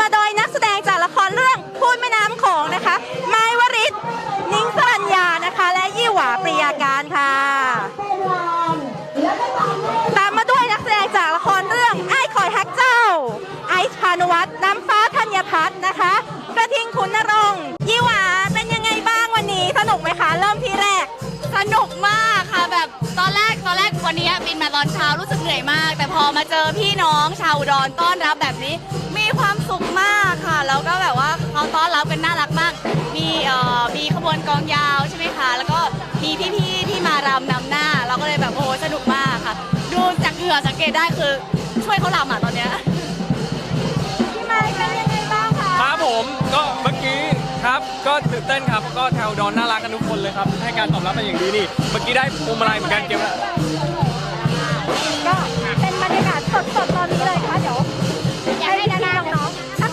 มาโดยนักแสดงจากละครเรื่องพูดแม่น้ำโขงนะคะ ไม้วริศนิ้งสรัญญานะคะ และยี่หวาปริยาการค่ะ ตามมาด้วยนักแสดงจากละครเรื่องไอ้คอยฮักเจ้า ไอซ์พานุวัฒน์น้ำฟ้าธัญพัฒน์นะคะ กระทิงขุนนรงค์ยี่หวาเป็นยังไงบ้างวันนี้สนุกไหมคะ เริ่มที่แรก สนุกมากค่ะแบบตอนแรกตอนแรกวันนี้มา ตอนเช้ารู้สึกเหนื่อยมาก แต่พอมาเจอพี่น้องชาวอุดรต้อนรับแบบนี้ มีความสุขมากค่ะ แล้วก็แบบว่าเขาต้อนรับกันน่ารักมาก มีเอ่อมีขบวนกองยาวใช่ไหมคะ แล้วก็มีพี่ๆที่มารำนำหน้า เราก็เลยแบบโอ้โหสนุกมากค่ะ ดูจากเหงื่อสังเกตได้คือช่วยเขารำอะตอนเนี้ยพี่ไม้เป็นยังไงบ้างคะ ครับผมก็เมื่อกี้ครับก็ตื่นเต้นครับก็แถวดอนน่ารักกันทุกคนเลยครับให้การตอบรับเป็นอย่างดีนี่เมื่อกี้ได้พวงมาลัยเหมือนกันเก็บ